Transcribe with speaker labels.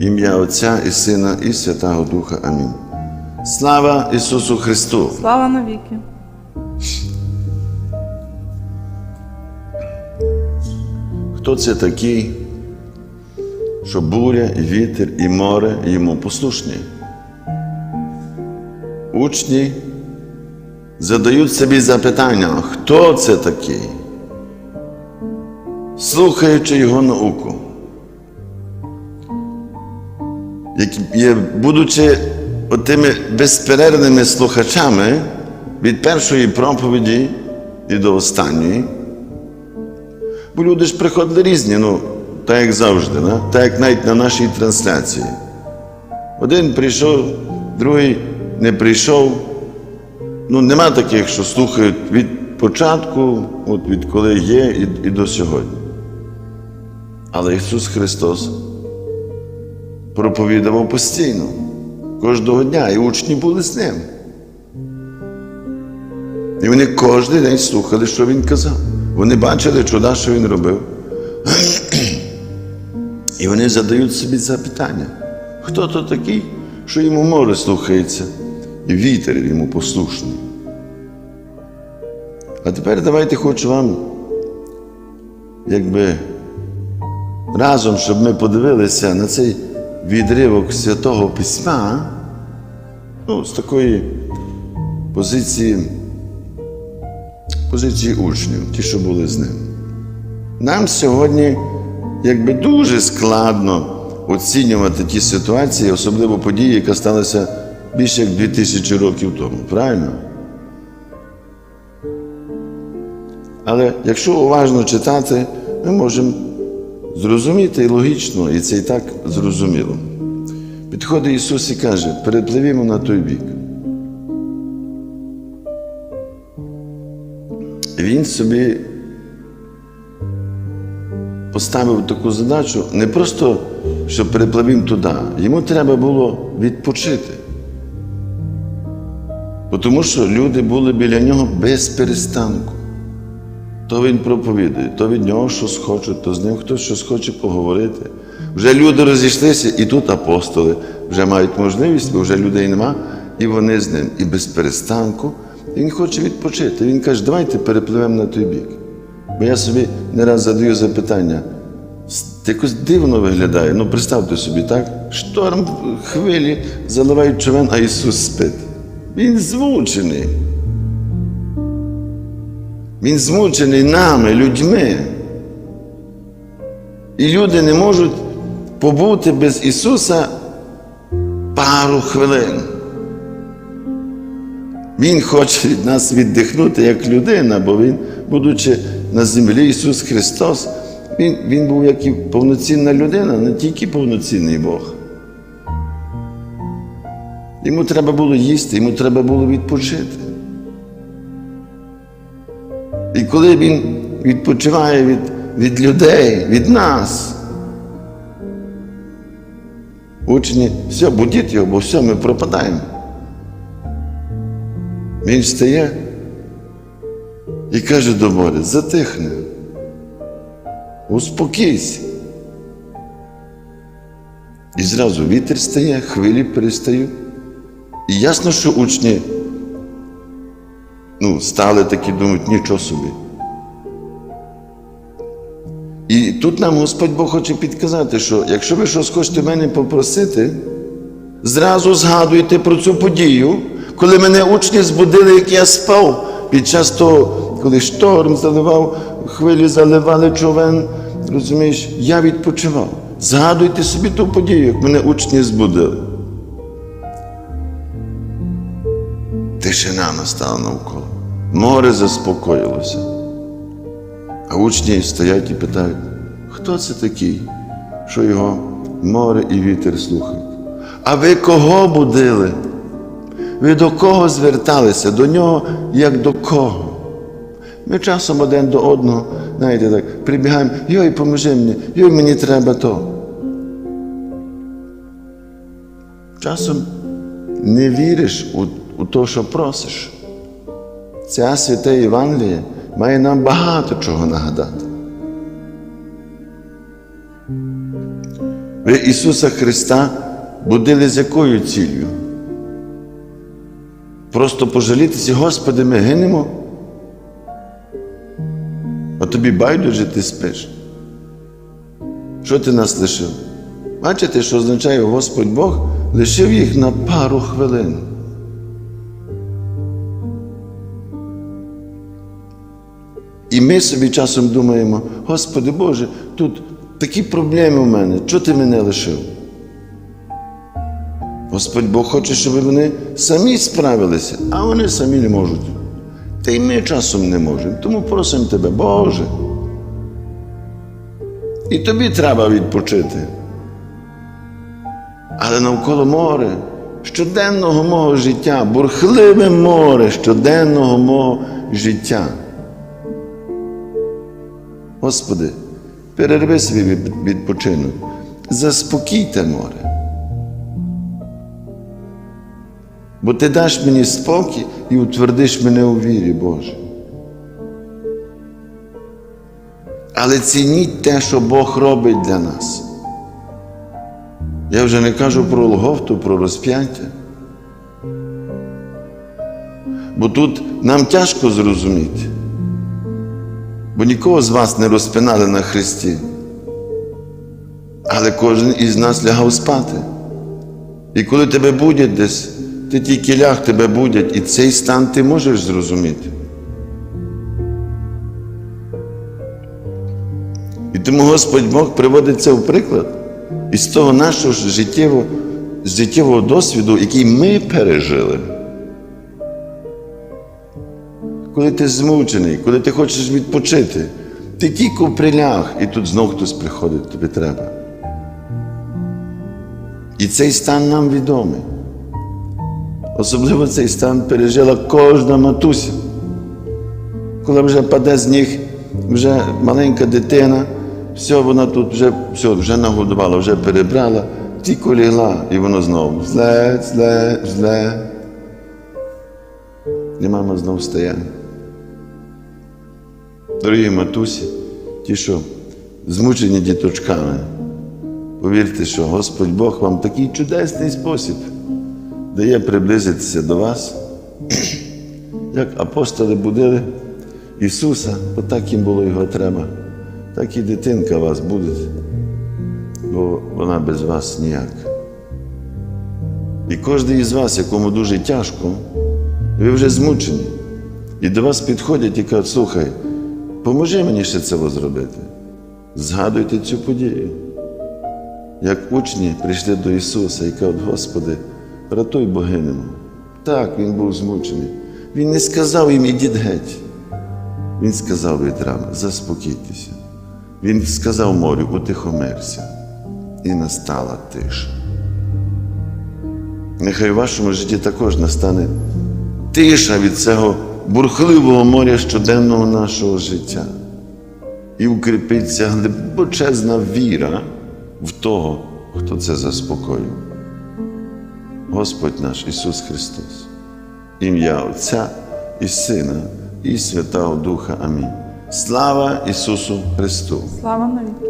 Speaker 1: Ім'я Отця і Сина, і Святого Духа. Амінь. Слава Ісусу Христу!
Speaker 2: Слава навіки!
Speaker 1: Хто це такий, що буря, і вітер, і море йому послушні? Учні задають собі запитання, хто це такий, слухаючи його науку. Будучи тими безперервними слухачами від першої проповіді і до останньої, Бо люди ж приходили різні, ну, так як завжди, да? так як навіть на нашій трансляції. Один прийшов, другий не прийшов. Ну, нема таких, що слухають від початку, от від коли є, і, і до сьогодні. Але Ісус Христос проповідував постійно, кожного дня, і учні були з ним. І вони кожен день слухали, що він казав. Вони бачили чуда, що він робив. І вони задають собі запитання, хто то такий, що йому море слухається, і вітер йому послушний. А тепер давайте хочу вам, якби разом, щоб ми подивилися на цей відривок Святого Письма, ну, з такої позиції позиції учнів, ті, що були з ним. Нам сьогодні якби дуже складно оцінювати ті ситуації, особливо події, яка сталася більше як 2000 років тому. Правильно? Але якщо уважно читати, ми можемо зрозуміти і логічно, і це і так зрозуміло. Підходить Ісус і каже, перепливімо на той бік. Він собі поставив таку задачу не просто, що перепливім туди, йому треба було відпочити. Тому що люди були біля нього без перестанку. То він проповідує, то від нього щось хоче, то з ним хтось щось хоче поговорити. Вже люди розійшлися, і тут апостоли вже мають можливість, бо вже людей нема, і вони з ним. І без перестанку. Він хоче відпочити. Він каже, давайте перепливемо на той бік. Бо я собі не раз задаю запитання. Якось дивно виглядає. Ну, представте собі, так? Шторм, хвилі заливають човен, а Ісус спить. Він змучений. Він змучений нами, людьми. І люди не можуть побути без Ісуса пару хвилин. Він хоче від нас віддихнути як людина, бо Він, будучи на землі, Ісус Христос, Він, він був як і повноцінна людина, не тільки повноцінний Бог. Йому треба було їсти, йому треба було відпочити. І коли він відпочиває від, від людей, від нас, учні, все, будіть його, бо все, ми пропадаємо. Він встає і каже до моря, затихни, успокійся. І зразу вітер стає, хвилі перестають. І ясно, що учні ну, стали такі, думають, нічого собі. І тут нам Господь Бог хоче підказати, що якщо ви щось хочете мене попросити, зразу згадуйте про цю подію, коли мене учні збудили, як я спав, під час того, коли шторм заливав, хвилі заливали човен, розумієш, я відпочивав. Згадуйте собі ту подію, як мене учні збудили. Тишина настала навколо. Море заспокоїлося. А учні стоять і питають, хто це такий, що його море і вітер слухають? А ви кого будили? Ви до кого зверталися? До нього, як до кого? Ми часом один до одного, знаєте, так, прибігаємо, йой, поможи мені, йой, мені треба то. Часом не віриш у, у те, що просиш. Ця свята Євангелія має нам багато чого нагадати. Ви Ісуса Христа будили з якою ціллю? Просто пожалітися, Господи, ми гинемо. А тобі байдуже ти спиш. Що ти нас лишив? Бачите, що означає Господь Бог лишив їх на пару хвилин. І ми собі часом думаємо, Господи Боже, тут такі проблеми в мене, чого ти мене лишив? Господь Бог хоче, щоб вони самі справилися, а вони самі не можуть. Та й ми часом не можемо. Тому просимо тебе, Боже. І тобі треба відпочити. Але навколо море, щоденного мого життя, бурхливе море щоденного мого життя. Господи, перерви свій відпочинок, заспокійте море. Бо ти даш мені спокій і утвердиш мене у вірі, Боже. Але цініть те, що Бог робить для нас. Я вже не кажу про Лговту, про розп'яття. Бо тут нам тяжко зрозуміти. Бо нікого з вас не розпинали на Христі. Але кожен із нас лягав спати. І коли тебе будять десь, ти тільки ляг тебе будять, і цей стан ти можеш зрозуміти. І тому Господь Бог приводить це в приклад із того нашого життєвого, життєвого досвіду, який ми пережили. Коли ти змучений, коли ти хочеш відпочити, ти тільки приляг, і тут знов хтось приходить, тобі треба. І цей стан нам відомий. Особливо цей стан пережила кожна матуся. Коли вже паде з ніг, вже маленька дитина, все, вона тут вже все, вже нагодувала, вже перебрала, тільки лягла, і воно знову зле, зле, зле. І мама знову встає. Дорогі матусі, ті, що змучені діточками, повірте, що Господь Бог вам такий чудесний спосіб дає приблизитися до вас, як апостоли будили Ісуса, бо так їм було його треба, так і дитинка вас буде, бо вона без вас ніяк. І кожен із вас, якому дуже тяжко, ви вже змучені. І до вас підходять і кажуть, слухай, поможи мені ще це зробити. Згадуйте цю подію. Як учні прийшли до Ісуса і кажуть, Господи, рятуй богинину. Так, він був змучений. Він не сказав їм, ідіть геть. Він сказав вітрам, заспокійтеся. Він сказав морю, утихомирся. І настала тиша. Нехай в вашому житті також настане тиша від цього бурхливого моря щоденного нашого життя. І укріпиться глибочезна віра в того, хто це заспокоює. Господь наш Ісус Христос, ім'я Отця і Сина, і Святого Духа. Амінь. Слава Ісусу Христу!
Speaker 2: Слава навіки!